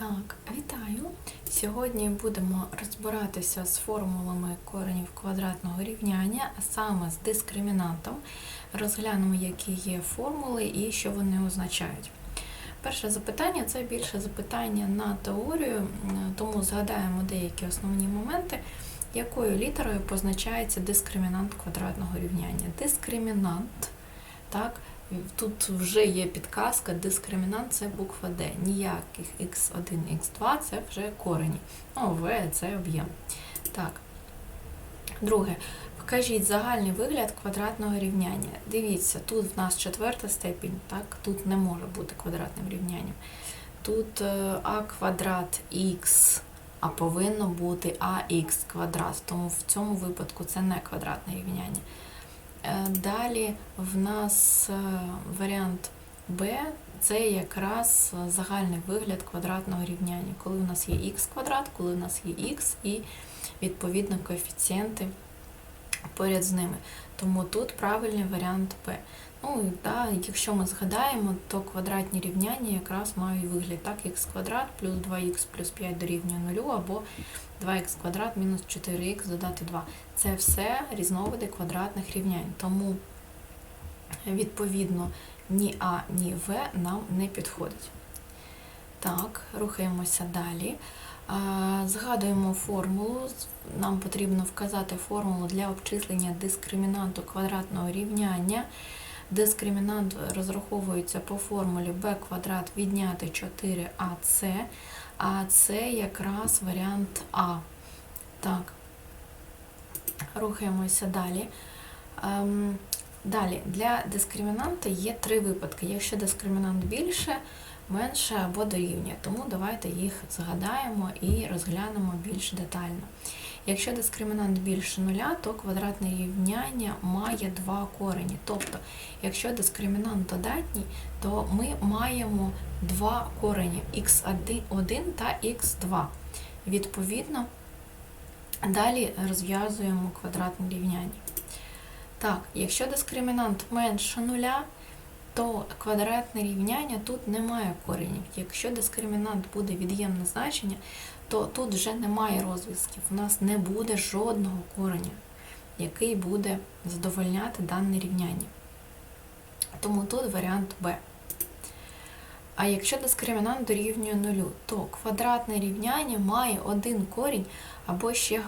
Так, вітаю! Сьогодні будемо розбиратися з формулами коренів квадратного рівняння, а саме з дискримінантом. Розглянемо, які є формули і що вони означають. Перше запитання це більше запитання на теорію, тому згадаємо деякі основні моменти, якою літерою позначається дискримінант квадратного рівняння. Дискримінант, так, Тут вже є підказка, дискримінант це буква D. Ніяких x1, x2 це вже корені. Ну, V це об'єм. Так. Друге. Покажіть загальний вигляд квадратного рівняння. Дивіться, тут в нас четверта степінь, так, тут не може бути квадратним рівнянням. Тут е, а квадрат х, а повинно бути ax квадрат. Тому в цьому випадку це не квадратне рівняння. Е, Далі в нас е, варіант Б це якраз загальний вигляд квадратного рівняння, коли у нас є х квадрат, коли у нас є х і відповідно коефіцієнти поряд з ними. Тому тут правильний варіант Б. Ну да, якщо ми згадаємо, то квадратні рівняння якраз мають вигляд так, х квадрат плюс 2х плюс 5 дорівнює 0, або 2х квадрат мінус 4х додати 2. Це все різновиди квадратних рівнянь. Тому, відповідно, ні А, ні В нам не підходить. Так, рухаємося далі. Згадуємо формулу. Нам потрібно вказати формулу для обчислення дискримінанту квадратного рівняння. Дискримінант розраховується по формулі b квадрат відняти 4ac, а це якраз варіант А. Так, рухаємося далі. Ем, Далі, для дискримінанта є три випадки. Якщо дискримінант більше, менше або дорівнює. Тому давайте їх згадаємо і розглянемо більш детально. Якщо дискримінант більше нуля, то квадратне рівняння має два корені. Тобто, якщо дискримінант додатній, то ми маємо два корені x1 та x2. Відповідно, далі розв'язуємо квадратне рівняння. Так, якщо дискримінант менше нуля, то квадратне рівняння тут не має коренів. Якщо дискримінант буде від'ємне значення, то тут вже немає розв'язків. У нас не буде жодного кореня, який буде задовольняти дане рівняння. Тому тут варіант Б. А якщо дискримінант дорівнює нулю, то квадратне рівняння має один корінь, або ще е,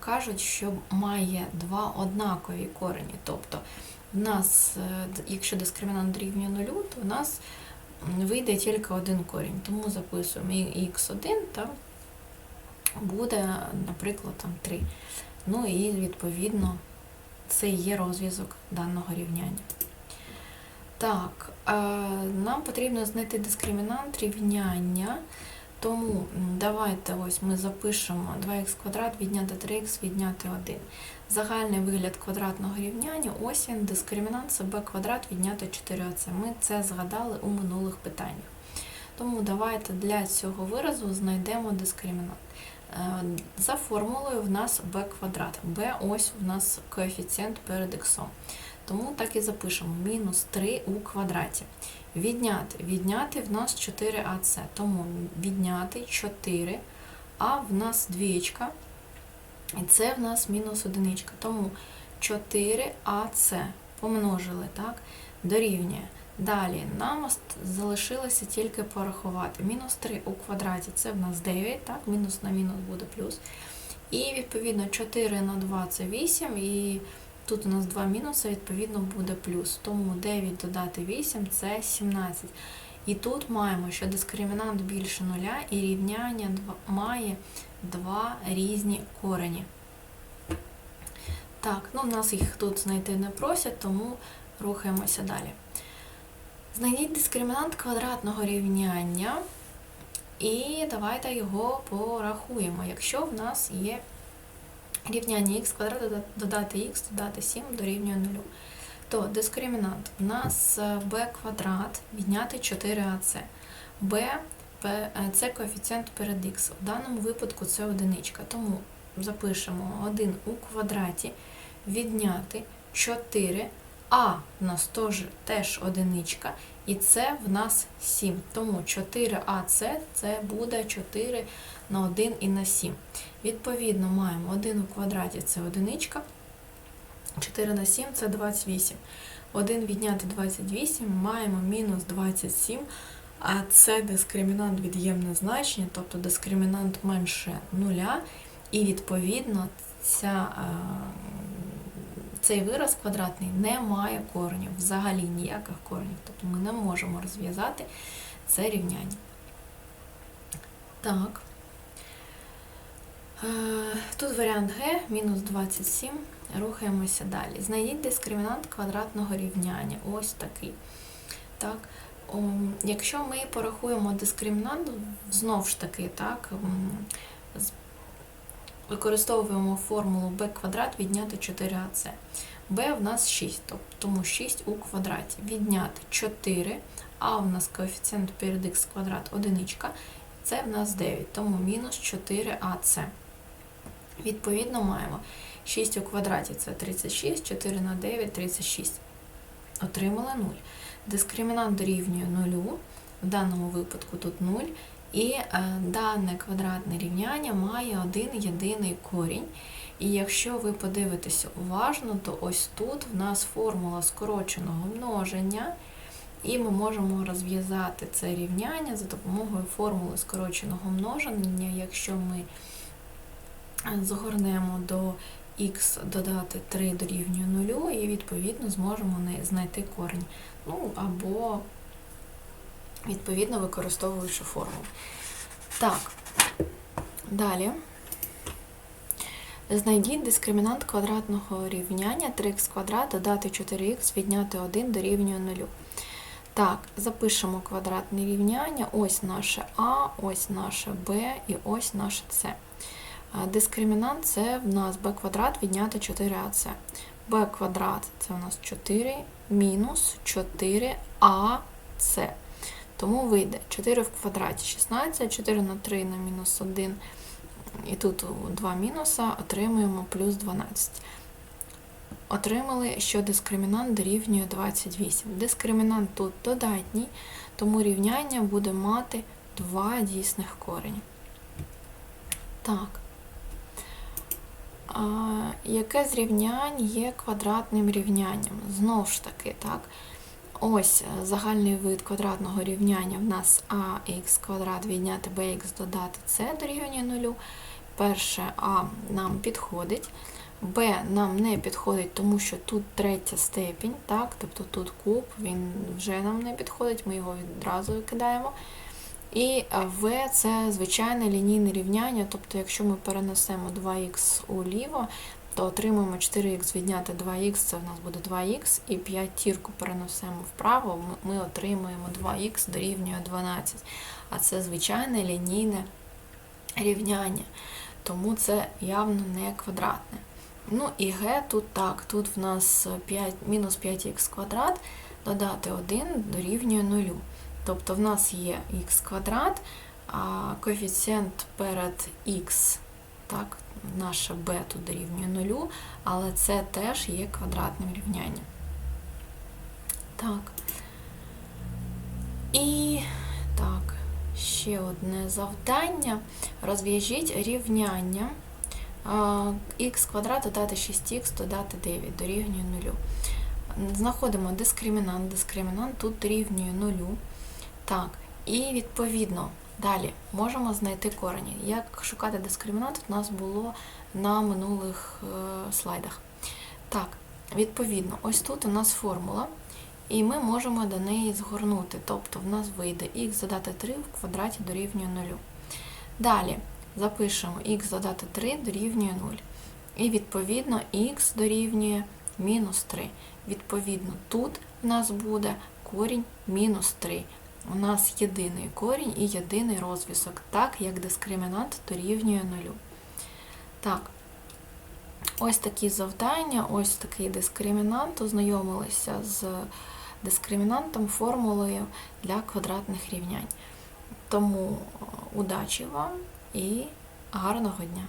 кажуть, що має два однакові корені. Тобто, в нас, е, якщо дискримінант дорівнює нулю, то в нас вийде тільки один корінь. Тому записуємо х1 та буде, наприклад, там 3. Ну і відповідно це є розв'язок даного рівняння. Так, нам потрібно знайти дискримінант рівняння. Тому давайте ось ми запишемо 2х квадрат відняти 3х відняти 1. Загальний вигляд квадратного рівняння, ось він, дискримінант це b квадрат відняти 4ac. Ми це згадали у минулих питаннях. Тому давайте для цього виразу знайдемо дискримінант. Е, За формулою в нас b квадрат. b ось в нас коефіцієнт перед х. Тому так і запишемо мінус 3 у квадраті. Відняти. Відняти в нас 4АЦ. Тому відняти 4, а в нас двічка. І це в нас мінус одиничка. Тому 4АЦ помножили, так, дорівнює. Далі нам залишилося тільки порахувати. Мінус 3 у квадраті це в нас 9, так, мінус на мінус буде плюс. І відповідно 4 на 2 це 8. і Тут у нас два мінуси, відповідно, буде плюс. Тому 9 додати 8 це 17. І тут маємо, що дискримінант більше нуля, і рівняння має два різні корені. Так, ну в нас їх тут знайти не просять, тому рухаємося далі. Знайдіть дискримінант квадратного рівняння, і давайте його порахуємо, якщо в нас є рівняння х квадрат додати х, додати 7 дорівнює 0. То дискримінант у нас b квадрат відняти 4ac. b це коефіцієнт перед х. В даному випадку це одиничка. Тому запишемо 1 у квадраті відняти 4, А в нас теж, теж одиничка, і це в нас 7. Тому 4АС це буде 4 на 1 і на 7. Відповідно, маємо 1 у квадраті це одиничка, 4 на 7 це 28. 1 відняти 28 маємо мінус 27, а це дискримінант від'ємне значення, тобто дискримінант менше нуля, і відповідно ця, е, цей вираз квадратний не має коренів, взагалі ніяких коренів. Тобто ми не можемо розв'язати це рівняння. Так. Е, Тут варіант Г, мінус 27. Рухаємося далі. Знайдіть дискримінант квадратного рівняння. Ось такий. Так. Якщо ми порахуємо дискримінант, знову ж таки, так, використовуємо формулу b квадрат відняти 4ac. b в нас 6, тобто тому 6 у квадраті. Відняти 4, а в нас коефіцієнт перед х квадрат одиничка, це в нас 9, тому мінус 4ac. Відповідно, маємо 6 у квадраті це 36, 4 на 9 36. Отримали 0. Дискримінант дорівнює 0, в даному випадку тут 0. І е, дане квадратне рівняння має один єдиний корінь. І якщо ви подивитеся уважно, то ось тут в нас формула скороченого множення, і ми можемо розв'язати це рівняння за допомогою формули скороченого множення, якщо ми згорнемо до х додати 3 дорівнює 0, і відповідно зможемо знайти корінь. Ну, або, відповідно, використовуючи формулу. Так, далі. Знайдіть дискримінант квадратного рівняння 3х квадрат додати 4х відняти 1 дорівнює 0. Так, запишемо квадратне рівняння. Ось наше А, ось наше Б і ось наше С. Дискримінант це в нас b квадрат відняти 4ac. b квадрат це у нас 4 мінус 4ac. Тому вийде 4 в квадраті 16, 4 на 3 на мінус 1. І тут 2 мінуса, отримуємо плюс 12. Отримали, що дискримінант дорівнює 28. Дискримінант тут додатній, тому рівняння буде мати два дійсних корені. Так. Яке з рівнянь є квадратним рівнянням? Знову ж таки, так. Ось е, загальний вид квадратного рівняння в нас ax квадрат відняти bx додати c дорівнює 0. Перше А нам підходить, Б нам не підходить, тому що тут третя степінь, так, тобто тут куб, він вже нам не підходить, ми його відразу викидаємо. І В це звичайне лінійне рівняння, тобто якщо ми перенесемо 2х уліво, то отримаємо 4х відняти 2х, це в нас буде 2х, і 5 тірку перенесемо вправо, ми отримуємо 2х дорівнює 12. А це звичайне лінійне рівняння, тому це явно не квадратне. Ну і г тут так, тут в нас 5, мінус 5х квадрат, додати 1 дорівнює 0. Тобто в нас є х квадрат, а коефіцієнт перед х, так, наше b тут дорівнює 0, але це теж є квадратним рівнянням. Так. І так, ще одне завдання. Розв'яжіть рівняння х квадрат додати 6х додати 9 дорівнює 0. Знаходимо дискримінант, дискримінант тут дорівнює 0. Так, і відповідно далі можемо знайти корені. Як шукати дискримінант, у нас було на минулих е, слайдах. Так, відповідно, ось тут у нас формула, і ми можемо до неї згорнути. Тобто в нас вийде х додати 3 в квадраті дорівнює 0. Далі запишемо х додати 3 дорівнює 0. І відповідно х дорівнює мінус 3. Відповідно, тут в нас буде корінь мінус 3. У нас єдиний корінь і єдиний розв'язок, так як дискримінант дорівнює 0. Так, ось такі завдання, ось такий дискримінант. Ознайомилися з дискримінантом, формулою для квадратних рівнянь. Тому удачі вам і гарного дня!